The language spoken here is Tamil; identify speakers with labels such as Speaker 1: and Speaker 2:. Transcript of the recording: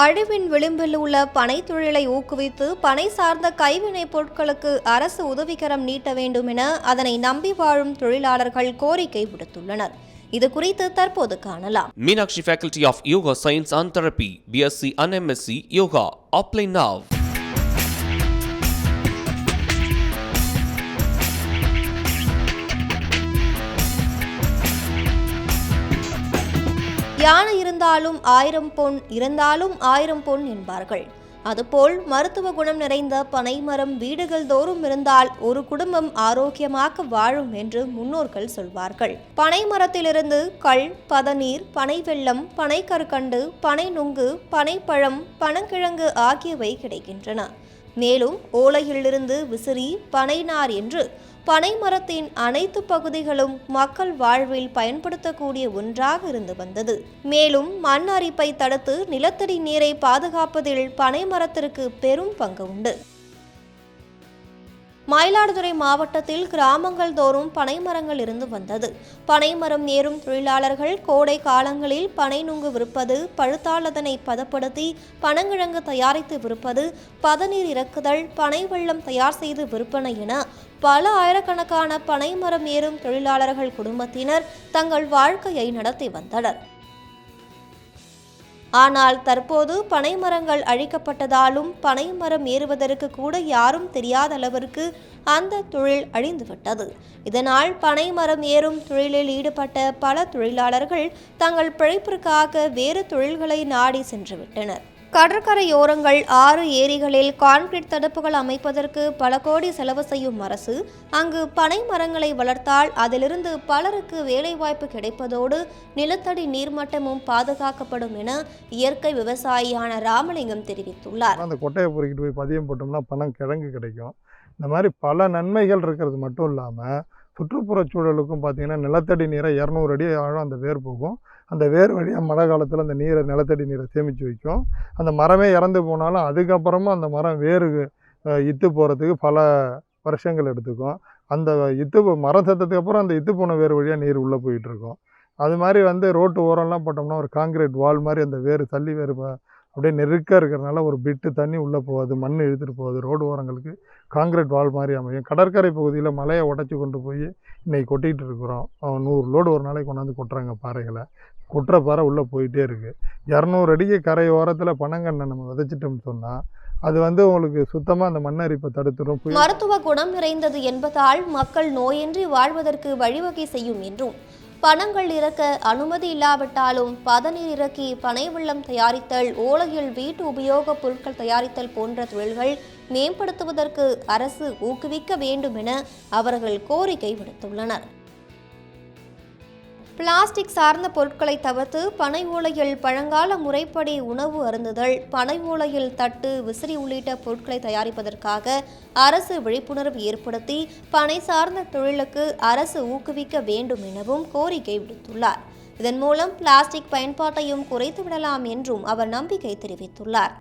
Speaker 1: அழிவின் விளிம்பில் உள்ள பனை தொழிலை ஊக்குவித்து பனை சார்ந்த கைவினைப் பொருட்களுக்கு அரசு உதவிக்கரம் நீட்ட வேண்டும் என அதனை நம்பி வாழும் தொழிலாளர்கள் கோரிக்கை விடுத்துள்ளனர் இது குறித்து தற்போது காணலாம்
Speaker 2: Meenakshi Faculty of Yoga Science and Therapy, BSc and MSc Yoga. Apply now.
Speaker 1: யானை இருந்தாலும் ஆயிரம் பொன் இறந்தாலும் ஆயிரம் பொன் என்பார்கள். அதுபோல் மருத்துவ குணம் நிறைந்த பனைமரம் வீடுகள் தோறும் இருந்தால் ஒரு குடும்பம் ஆரோக்கியமாக வாழும் என்று முன்னோர்கள் சொல்வார்கள். பனை மரத்திலிருந்து கள் பதநீர் பனை வெள்ளம் பனை கற்கண்டு பனை நுங்கு பனைப்பழம் பனங்கிழங்கு ஆகியவை கிடைக்கின்றன. மேலும் ஓலையிலிருந்து விசிறி பனைநார் என்று பனை மரத்தின் அனைத்து பகுதிகளும் மக்கள் வாழ்வில் பயன்படுத்தக்கூடிய ஒன்றாக இருந்து வந்தது. மேலும் மண் அரிப்பை தடுத்து நிலத்தடி நீரை பாதுகாப்பதில் பனை மரத்திற்கு பெரும் பங்கு உண்டு. மயிலாடுதுறை மாவட்டத்தில் கிராமங்கள் தோறும் பனை மரங்கள் இருந்து வந்தது. பனைமரம் ஏறும் தொழிலாளர்கள் கோடை காலங்களில் பனை நுங்கு விற்பது பழுத்தால் அதனை பதப்படுத்தி பனங்கிழங்கு தயாரித்து விற்பது பதநீர் இறக்குதல் பனை வெள்ளம் தயார் செய்து விற்பனை என பல ஆயிரக்கணக்கான பனைமரம் ஏறும் தொழிலாளர்கள் குடும்பத்தினர் தங்கள் வாழ்க்கையை நடத்தி வந்தனர். ஆனால் தற்போது பனை மரங்கள் அழிக்கப்பட்டதாலும் பனை மரம் ஏறுவதற்கு கூட யாரும் தெரியாத அளவிற்கு அந்த தொழில் அழிந்துவிட்டது. இதனால் பனை மரம் ஏறும் தொழிலில் ஈடுபட்ட பல தொழிலாளர்கள் தங்கள் பிழைப்பிற்காக வேறு தொழில்களை நாடி சென்றுவிட்டனர். கடற்கரையோரங்கள் ஆறு ஏரிகளில் கான்கிரீட் தடுப்புகள் அமைப்பதற்கு பல கோடி செலவு செய்யும் அரசு அங்கு பனை மரங்களை வளர்த்தால் அதிலிருந்து பலருக்கு வேலைவாய்ப்பு கிடைப்பதோடு நிலத்தடி நீர்மட்டமும் பாதுகாக்கப்படும் என இயற்கை விவசாயியான ராமலிங்கம் தெரிவித்துள்ளார்.
Speaker 3: அந்த கொட்டையை பொறுக்கிட்டு போய் பதியம் போட்டோம்னா பணம் கிழங்கு கிடைக்கும். இந்த மாதிரி பல நன்மைகள் இருக்கிறது மட்டும் இல்லாமல் சுற்றுப்புறச் சூழலுக்கும் பார்த்தீங்கன்னா நிலத்தடி நீரை இரநூறு அடி ஆழம் அந்த வேர் போகும். அந்த வேர் வழியாக மழை காலத்தில் அந்த நீரை நிலத்தடி நீரை சேமித்து வைக்கும். அந்த மரமே இறந்து போனாலும் அதுக்கப்புறமா அந்த மரம் வேறு இத்து போகிறதுக்கு பல வருஷங்கள் எடுத்துக்கும். அந்த இத்து மரம் செத்ததுக்கு அப்புறம் அந்த இத்து போன வேர் வழியாக நீர் உள்ளே போயிட்டுருக்கும் அது மாதிரி வந்து ரோட்டு ஓரம்லாம் போட்டோம்னா ஒரு காங்கிரீட் வால் மாதிரி அந்த வேர் தள்ளி வேர் அப்படியே நெருக்க இருக்கிறனால ஒரு பிட்டு தண்ணி உள்ளே போகாது மண் இழுத்துட்டு போகாது. ரோடு ஓரங்களுக்கு காங்கிரீட் வால் மாதிரி அமையும். கடற்கரை பகுதியில் மலையை உடச்சி கொண்டு போய் இன்றைக்கி கொட்டிகிட்டு இருக்கிறோம். நூறு லோடு ஒரு நாளைக்கு கொண்டாந்து கொட்டுறாங்க பாறைகளை. கொட்டுற பாறை உள்ளே போயிட்டே இருக்குது இரநூறு அடிக்கு கரை ஓரத்தில் பனங்கண்ணை நம்ம விதைச்சிட்டோம்னு சொன்னால் அது வந்து உங்களுக்கு சுத்தமாக அந்த மண்ணரிப்பை தடுத்துடும்
Speaker 1: மருத்துவ குணம் நிறைந்தது என்பதால் மக்கள் நோயின்றி வாழ்வதற்கு வழிவகை செய்யும் என்றும் பணங்கள் இறக்க அனுமதி இல்லாவிட்டாலும் பதநீர் இறக்கி பனை வெள்ளம் தயாரித்தல் ஓலையில் வீட்டு உபயோகப் பொருட்கள் தயாரித்தல் போன்ற தொழில்கள் மேம்படுத்துவதற்கு அரசு ஊக்குவிக்க வேண்டும் என அவர்கள் கோரிக்கை விடுத்துள்ளனர். பிளாஸ்டிக் சார்ந்த பொருட்களை தவிர்த்து பனை ஓலையில் பழங்கால முறைப்படி உணவு அருந்துதல் பனை ஓலையில் தட்டு விசிறி உள்ளிட்ட பொருட்களை தயாரிப்பதற்காக அரசு விழிப்புணர்வு ஏற்படுத்தி பனை சார்ந்த தொழிலுக்கு அரசு ஊக்குவிக்க வேண்டும் எனவும் கோரிக்கை விடுத்துள்ளார். இதன் மூலம் பிளாஸ்டிக் பயன்பாட்டையும் குறைத்துவிடலாம் என்றும் அவர் நம்பிக்கை தெரிவித்துள்ளார்.